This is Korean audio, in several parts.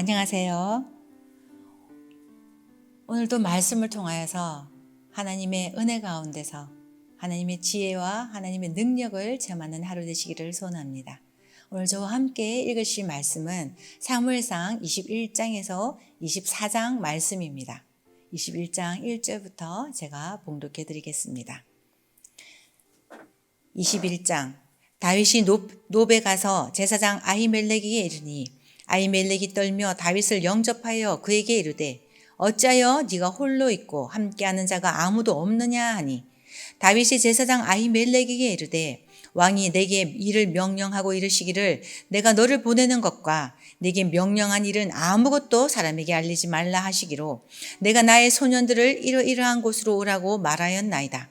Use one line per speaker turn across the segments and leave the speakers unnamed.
안녕하세요. 오늘도 말씀을 통하여서 하나님의 은혜 가운데서 하나님의 지혜와 하나님의 능력을 체험하는 하루 되시기를 소원합니다. 오늘 저와 함께 읽으실 말씀은 사무엘상 21장에서 24장 말씀입니다. 21장 1절부터 제가 봉독해 드리겠습니다. 21장 다윗이 노, 에 가서 제사장 아히멜렉에게 이르니 아히멜렉이 떨며 다윗을 영접하여 그에게 이르되 어찌하여 네가 홀로 있고 함께하는 자가 아무도 없느냐 하니 다윗이 제사장 아히멜렉에게 이르되 왕이 내게 일을 명령하고 이르시기를 내가 너를 보내는 것과 내게 명령한 일은 아무것도 사람에게 알리지 말라 하시기로 내가 나의 소년들을 이러이러한 곳으로 오라고 말하였나이다.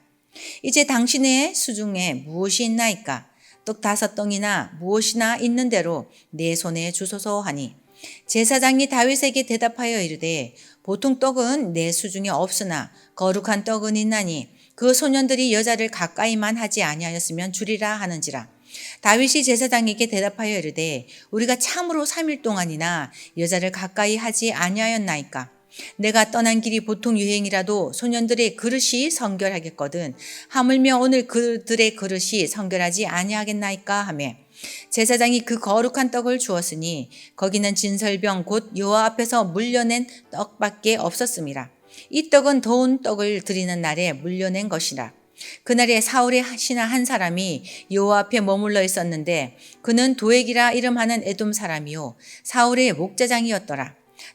이제 당신의 수중에 무엇이 있나이까? 떡 다섯 덩이나 무엇이나 있는 대로 내 손에 주소서 하니 제사장이 다윗에게 대답하여 이르되 보통 떡은 내 수중에 없으나 거룩한 떡은 있나니 그 소년들이 여자를 가까이만 하지 아니하였으면 주리라 하는지라. 다윗이 제사장에게 대답하여 이르되 우리가 참으로 3일 동안이나 여자를 가까이 하지 아니하였나이까 내가 떠난 길이 보통 유행이라도 소년들의 그릇이 성결하겠거든 하물며 오늘 그들의 그릇이 성결하지 아니하겠나이까 하며 제사장이 그 거룩한 떡을 주었으니 거기는 진설병 곧 여호와 앞에서 물려낸 떡밖에 없었습니다. 이 떡은 더운 떡을 드리는 날에 물려낸 것이라. 그날에 사울의 신하 한 사람이 여호와 앞에 머물러 있었는데 그는 도액이라 이름하는 에돔 사람이요 사울의 목자장이었더라.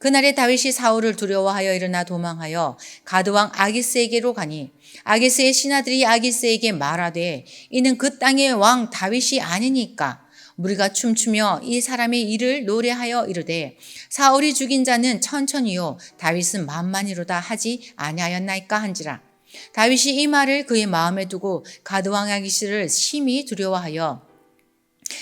그날에 다윗이 사울을 두려워하여 일어나 도망하여 가드왕 아기스에게로 가니 아기스의 신하들이 아기스에게 말하되 이는 그 땅의 왕 다윗이 아니니까. 우리가 춤추며 이 사람의 일을 노래하여 이르되 사울이 죽인 자는 천천히요 다윗은 만만히로다 하지 아니하였나이까 한지라. 다윗이 이 말을 그의 마음에 두고 가드왕 아기스를 심히 두려워하여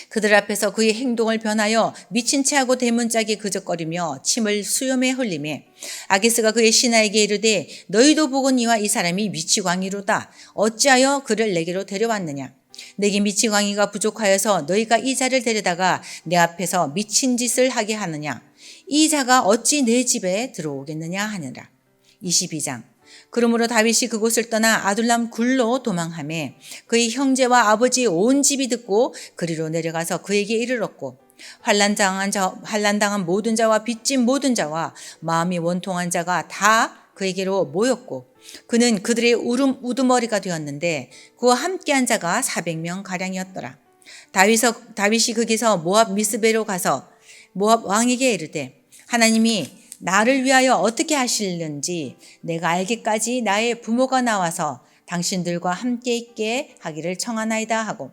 그들 앞에서 그의 행동을 변하여 미친 채 하고 대문짝에 그적거리며 침을 수염에 흘리매 아기스가 그의 신하에게 이르되 너희도 보거니와 이 사람이 미치광이로다. 어찌하여 그를 내게로 데려왔느냐? 내게 미치광이가 부족하여서 너희가 이 자를 데려다가 내 앞에서 미친 짓을 하게 하느냐? 이 자가 어찌 내 집에 들어오겠느냐? 하느라. 22장 그러므로 다윗이 그곳을 떠나 아둘람 굴로 도망하매 그의 형제와 아버지 온 집이 듣고 그리로 내려가서 그에게 이르렀고 환란 당한 자 환란 당한 모든 자와 빚진 모든 자와 마음이 원통한 자가 다 그에게로 모였고 그는 그들의 울음 우두머리가 되었는데 그와 함께한 자가 400명 가량이었더라. 다윗이 거기서 모압 미스베로 가서 모압 왕에게 이르되 하나님이 나를 위하여 어떻게 하실는지 내가 알기까지 나의 부모가 나와서 당신들과 함께 있게 하기를 청하나이다 하고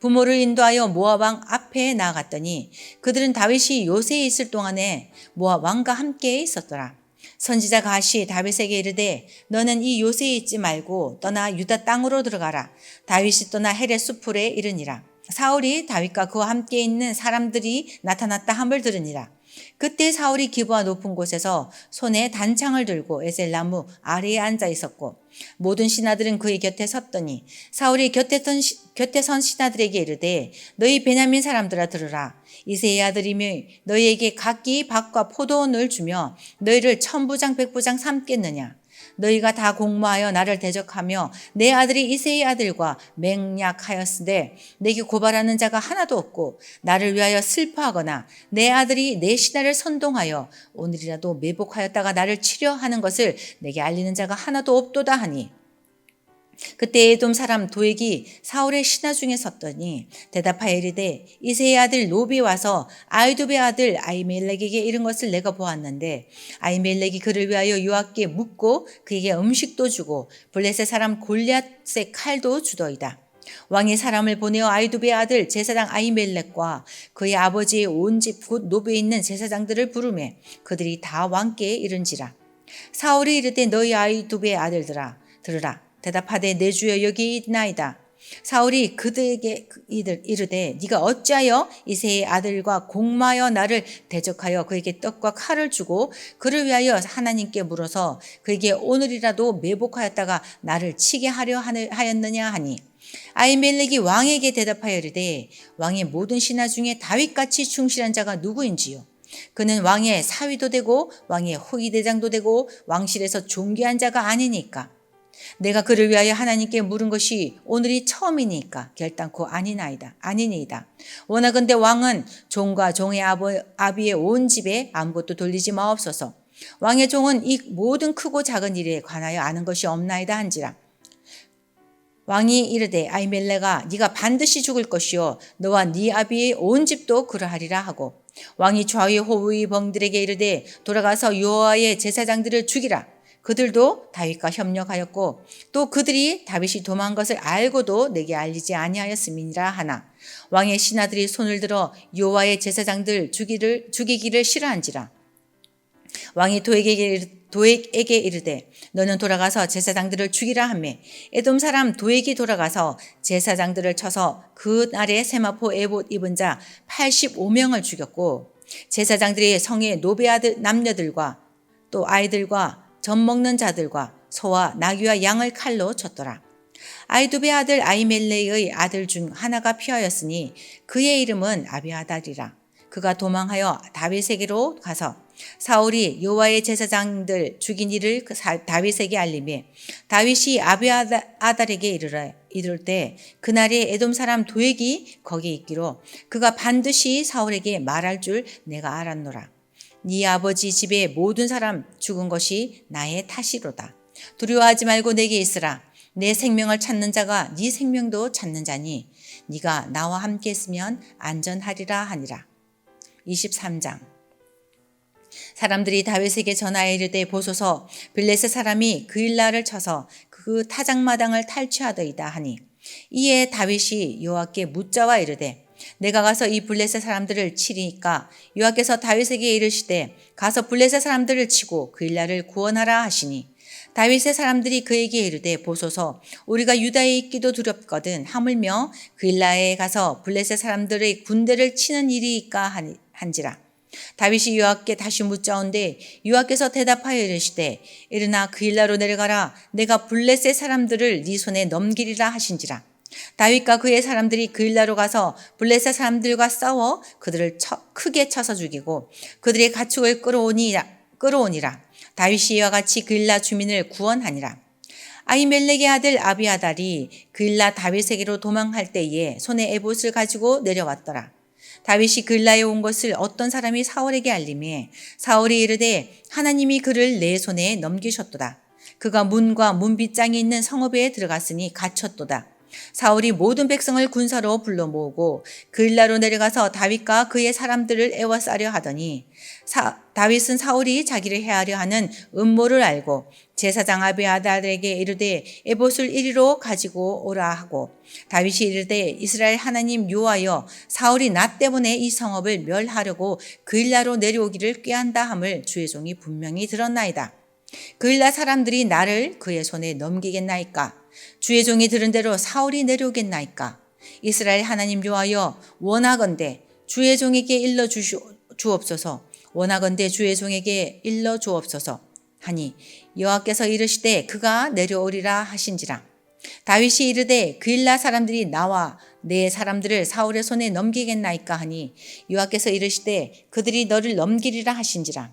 부모를 인도하여 모압 왕 앞에 나아갔더니 그들은 다윗이 요새에 있을 동안에 모압 왕과 함께 있었더라. 선지자 가시 다윗에게 이르되 너는 이 요새에 있지 말고 떠나 유다 땅으로 들어가라. 다윗이 떠나 헤레 수풀에 이르니라. 사울이 다윗과 그와 함께 있는 사람들이 나타났다 함을 들으니라. 그때 사울이 기부와 높은 곳에서 손에 단창을 들고 에셀 나무 아래에 앉아 있었고 모든 신하들은 그의 곁에 섰더니 사울이 곁에 선, 곁에 선 신하들에게 이르되 너희 베냐민 사람들아 들으라. 이세의 아들이며 너희에게 각기 밥과 포도원을 주며 너희를 천부장 백부장 삼겠느냐 너희가 다 공모하여 나를 대적하며 내 아들이 이세의 아들과 맹약하였으되 내게 고발하는 자가 하나도 없고 나를 위하여 슬퍼하거나 내 아들이 내 신하를 선동하여 오늘이라도 매복하였다가 나를 치려하는 것을 내게 알리는 자가 하나도 없도다 하니 그때 에돔 사람 도액이 사울의 신하 중에 섰더니 대답하여 이르되 이세의 아들 노비 와서 아이두베 아들 아이멜렉에게 이른 것을 내가 보았는데 아이멜렉이 그를 위하여 요압께 묻고 그에게 음식도 주고 블레셋 사람 골리앗의 칼도 주더이다. 왕이 사람을 보내어 아이두베 아들 제사장 아이멜렉과 그의 아버지의 온 집 곧 노비에 있는 제사장들을 부르매 그들이 다 왕께 이른지라. 사울이 이르되 너희 아이 두의 아들들아 들으라 대답하되 내 주여 여기 있나이다. 사울이 그들에게 이들 이르되 네가 어찌하여 이세의 아들과 공마여 나를 대적하여 그에게 떡과 칼을 주고 그를 위하여 하나님께 물어서 그에게 오늘이라도 매복하였다가 나를 치게 하려 하였느냐 하니? 아이멜렉이 왕에게 대답하여 이르되 왕의 모든 신하 중에 다윗같이 충실한 자가 누구인지요? 그는 왕의 사위도 되고 왕의 호위대장도 되고 왕실에서 존귀한 자가 아니니까 내가 그를 위하여 하나님께 물은 것이 오늘이 처음이니까 결단코 아니나이다. 아니니이다. 워낙건대 왕은 종과 종의 아비의 온 집에 아무것도 돌리지 마옵소서. 왕의 종은 이 모든 크고 작은 일에 관하여 아는 것이 없나이다 한지라. 왕이 이르되 아이멜레가 네가 반드시 죽을 것이요 너와 네 아비의 온 집도 그러하리라 하고 왕이 좌위 호위 병들에게 이르되 돌아가서 여호와의 제사장들을 죽이라 그들도 다윗과 협력하였고 또 그들이 다윗이 도망 것을 알고도 내게 알리지 아니하였음이니라 하나. 왕의 신하들이 손을 들어 여호와의 제사장들 죽이를 죽이기를 싫어한지라. 왕이 도에게 도액에게 이르되 너는 돌아가서 제사장들을 죽이라 하매 에돔 사람 도액이 돌아가서 제사장들을 쳐서 그 날에 세마포 에봇 입은 자 85명을 죽였고 제사장들이 성의 노베 아들 남녀들과 또 아이들과 젖 먹는 자들과 소와 나귀와 양을 칼로 쳤더라. 아이두베 아들 아이멜레의 아들 중 하나가 피하였으니 그의 이름은 아비아달이라. 그가 도망하여 다윗에게로 가서 사울이 여호와의 제사장들 죽인 일을 그 사- 다윗에게 알림해 다윗이 아비아달에게 이르러 이를 때 그날에 에돔 사람 도액이 거기 있기로 그가 반드시 사울에게 말할 줄 내가 알았노라. 네 아버지 집의 모든 사람 죽은 것이 나의 탓이로다. 두려워하지 말고 내게 있으라. 내 생명을 찾는 자가 네 생명도 찾는 자니 네가 나와 함께 있으면 안전하리라 하니라. 23장 사람들이 다윗에게 전하여 이르되 보소서 빌레스 사람이 그일라를 쳐서 그 타작마당을 탈취하더이다 하니 이에 다윗이 여호와께 묻자와 이르되 내가 가서 이 블레셋 사람들을 치리니까 여호와께서 다윗에게 이르시되 가서 블레셋 사람들을 치고 그일라를 구원하라 하시니. 다윗의 사람들이 그에게 이르되 보소서 우리가 유다에 있기도 두렵거든 하물며 그일라에 가서 블레셋 사람들의 군대를 치는 일이니까 하니- 한지라. 다윗이 요압께 다시 묻자온데 요압께서 대답하여 이르시되 이르나 그일라로 내려가라. 내가 블레셋 사람들을 네 손에 넘기리라 하신지라 다윗과 그의 사람들이 그일라로 가서 블레셋 사람들과 싸워 그들을 쳐- 크게 쳐서 죽이고 그들의 가축을 끌어오니라 끌어오니라 다윗이 이와 같이 그일라 주민을 구원하니라 아이멜렉의 아들 아비아달이 그일라 다윗에게로 도망할 때에 손에 에봇을 가지고 내려왔더라. 다윗이 그일라에 온 것을 어떤 사람이 사울에게 알림해 사울이 이르되 하나님이 그를 내 손에 넘기셨도다. 그가 문과 문빗장이 있는 성읍에 들어갔으니 갇혔도다. 사울이 모든 백성을 군사로 불러 모으고 그일라로 내려가서 다윗과 그의 사람들을 애워싸려 하더니 사- 다윗은 사울이 자기를 해하려 하는 음모를 알고 제사장 아비아달에게 이르되 에봇을 이리로 가지고 오라 하고 다윗이 이르되 이스라엘 하나님 요하여 사울이 나 때문에 이 성읍을 멸하려고 그일라로 내려오기를 꾀한다 함을 주의 종이 분명히 들었나이다. 그일라 사람들이 나를 그의 손에 넘기겠나이까? 주의 종이 들은 대로 사울이 내려오겠나이까? 이스라엘 하나님 요하여 원하건대 주의 종에게 일러 주옵소서. 원하건대 주의 종에게 일러 주옵소서. 하니 여호와께서 이르시되 그가 내려오리라 하신지라. 다윗이 이르되 그일라 사람들이 나와 내 사람들을 사울의 손에 넘기겠나이까 하니 여호와께서 이르시되 그들이 너를 넘기리라 하신지라.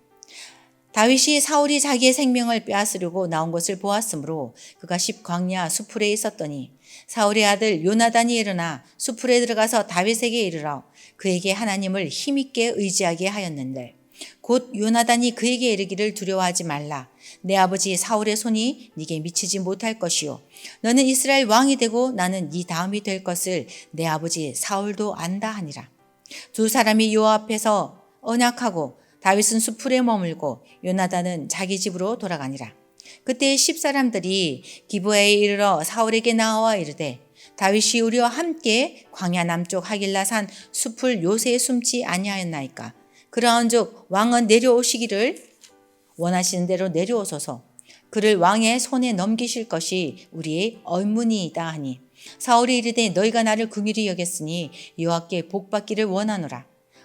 다윗이 사울이 자기의 생명을 빼앗으려고 나온 것을 보았으므로 그가 십광야 수풀에 있었더니 사울의 아들 요나단이 일어나 수풀에 들어가서 다윗에게 이르러 그에게 하나님을 힘있게 의지하게 하였는데 곧 요나단이 그에게 이르기를 두려워하지 말라. 내 아버지 사울의 손이 네게 미치지 못할 것이요. 너는 이스라엘 왕이 되고 나는 네 다음이 될 것을 내 아버지 사울도 안다 하니라. 두 사람이 요 앞에서 언약하고 다윗은 수풀에 머물고 요나단은 자기 집으로 돌아가니라. 그때 십 사람들이 기브에 이르러 사울에게 나와 이르되 다윗이 우리와 함께 광야 남쪽 하길라산 숲을 요새에 숨지 아니하였나이까. 그러한즉 왕은 내려오시기를 원하시는 대로 내려오소서. 그를 왕의 손에 넘기실 것이 우리의 의문이다 하니 사울이 이르되 너희가 나를 긍휼히 여겼으니 여호와께 복 받기를 원하노라.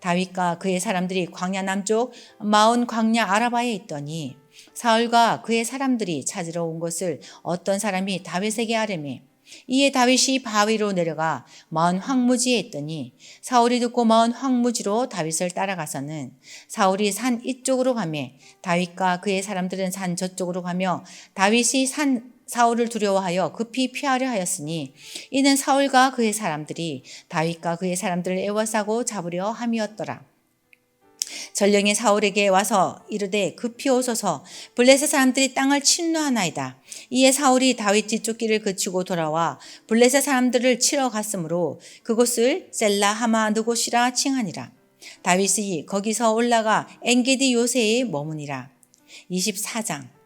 다윗과 그의 사람들이 광야 남쪽 마온 광야 아라바에 있더니 사울과 그의 사람들이 찾으러 온 것을 어떤 사람이 다윗에게 아뢰매 이에 다윗이 바위로 내려가 마온 황무지에 있더니 사울이 듣고 마온 황무지로 다윗을 따라가서는 사울이 산 이쪽으로 가며 다윗과 그의 사람들은 산 저쪽으로 가며 다윗이 산 사울을 두려워하여 급히 피하려 하였으니 이는 사울과 그의 사람들이 다윗과 그의 사람들을 애워싸고 잡으려 함이었더라. 전령이 사울에게 와서 이르되 급히 오소서 블레셋 사람들이 땅을 침노하나이다. 이에 사울이 다윗 뒤쫓기를 그치고 돌아와 블레셋 사람들을 치러 갔으므로 그곳을 셀라 하마 느곳이라 칭하니라. 다윗이 거기서 올라가 엔게디 요새에 머무니라. 24장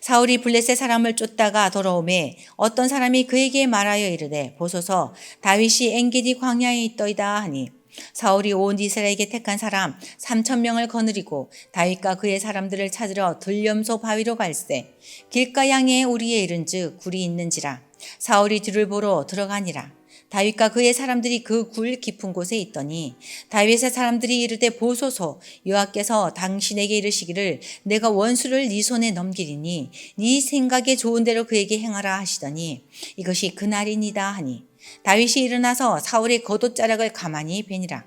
사울이 블레셋 사람을 쫓다가 돌아오매 어떤 사람이 그에게 말하여 이르되 보소서 다윗이 엔게디 광야에 있더이다 하니. 사울이 온 이스라엘에게 택한 사람 3천 명을 거느리고 다윗과 그의 사람들을 찾으러 들염소 바위로 갈새 길가 양에 우리에 이른즉 굴이 있는지라. 사울이 뒤를 보러 들어가니라 다윗과 그의 사람들이 그 굴 깊은 곳에 있더니 다윗의 사람들이 이르되 보소서 여호와께서 당신에게 이르시기를 내가 원수를 네 손에 넘기리니 네 생각에 좋은 대로 그에게 행하라 하시더니 이것이 그날이니다 하니 다윗이 일어나서 사울의 겉옷자락을 가만히 베니라.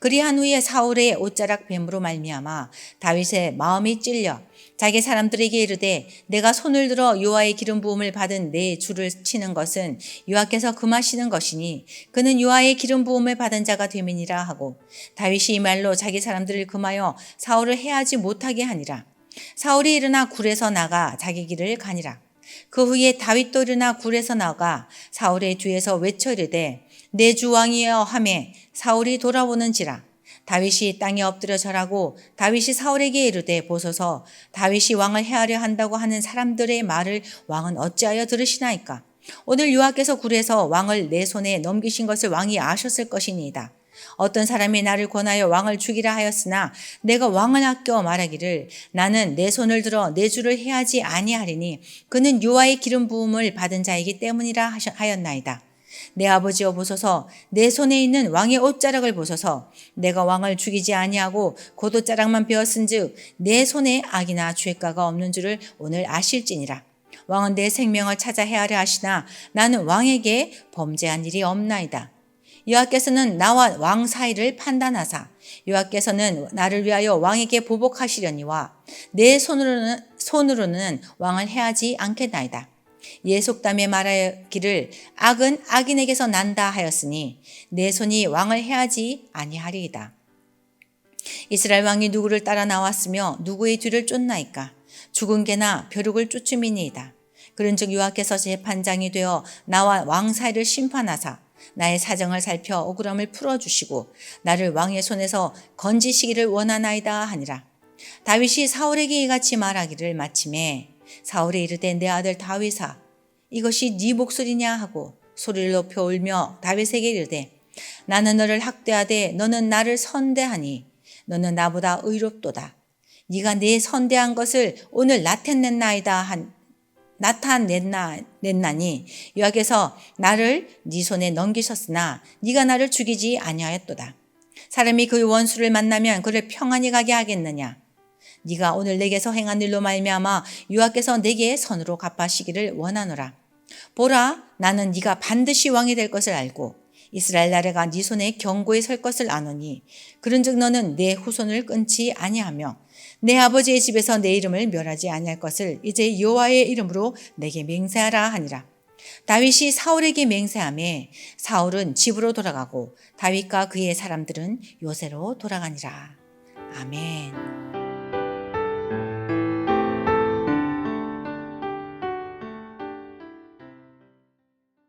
그리한 후에 사울의 옷자락 뱀으로 말미암아 다윗의 마음이 찔려 자기 사람들에게 이르되 내가 손을 들어 요아의 기름 부음을 받은 내 주를 치는 것은 요아께서 금하시는 것이니 그는 요아의 기름 부음을 받은 자가 되민이라 하고 다윗이 이 말로 자기 사람들을 금하여 사울을 해하지 못하게 하니라. 사울이 일어나 굴에서 나가 자기 길을 가니라. 그 후에 다윗도 일어나 굴에서 나가 사울의 뒤에서 외쳐 이르되 내 주 왕이여 하매 사울이 돌아오는지라 다윗이 땅에 엎드려 절하고 다윗이 사울에게 이르되 보소서 다윗이 왕을 해하려 한다고 하는 사람들의 말을 왕은 어찌하여 들으시나이까 오늘 요하께서 굴에서 왕을 내 손에 넘기신 것을 왕이 아셨을 것이니이다. 어떤 사람이 나를 권하여 왕을 죽이라 하였으나 내가 왕을 아껴 말하기를 나는 내 손을 들어 내 주를 해하지 아니하리니 그는 요하의 기름 부음을 받은 자이기 때문이라 하였나이다. 내 아버지여 보소서. 내 손에 있는 왕의 옷자락을 보소서. 내가 왕을 죽이지 아니하고 곧옷자락만 베었은즉 내 손에 악이나 죄가가 없는 줄을 오늘 아실지니라. 왕은 내 생명을 찾아 헤아려 하시나 나는 왕에게 범죄한 일이 없나이다. 여호와께서는 나와 왕 사이를 판단하사 여호와께서는 나를 위하여 왕에게 보복하시려니와 내 손으로는 손으로는 왕을 해하지 않겠나이다. 예속담에 말하기를 악은 악인에게서 난다 하였으니 내 손이 왕을 해하지 아니하리이다. 이스라엘 왕이 누구를 따라 나왔으며 누구의 뒤를 쫓나이까 죽은 개나 벼룩을 쫓음이니이다. 그런즉 여호와께서 재판장이 되어 나와 왕 사이를 심판하사 나의 사정을 살펴 억울함을 풀어주시고 나를 왕의 손에서 건지시기를 원하나이다 하니라. 다윗이 사울에게 이같이 말하기를 마침에 사울이 이르되 내 아들 다윗아 이것이 네 목소리냐 하고 소리를 높여 울며 다윗에게 이르되 나는 너를 학대하되 너는 나를 선대하니 너는 나보다 의롭도다. 네가 내 선대한 것을 오늘 나타냈나이다 한 나타냈나니 여호와께서 나를 네 손에 넘기셨으나 네가 나를 죽이지 아니하였도다. 사람이 그 원수를 만나면 그를 평안히 가게 하겠느냐? 네가 오늘 내게서 행한 일로 말미암아 유아께서 내게 선으로 갚아시기를 원하노라. 보라, 나는 네가 반드시 왕이 될 것을 알고 이스라엘 나라가 네 손에 경고에 설 것을 아노니 그런즉 너는 내 후손을 끊지 아니하며 내 아버지의 집에서 내 이름을 멸하지 아니할 것을 이제 여호와의 이름으로 내게 맹세하라 하니라. 다윗이 사울에게 맹세함에 사울은 집으로 돌아가고 다윗과 그의 사람들은 요새로 돌아가니라. 아멘.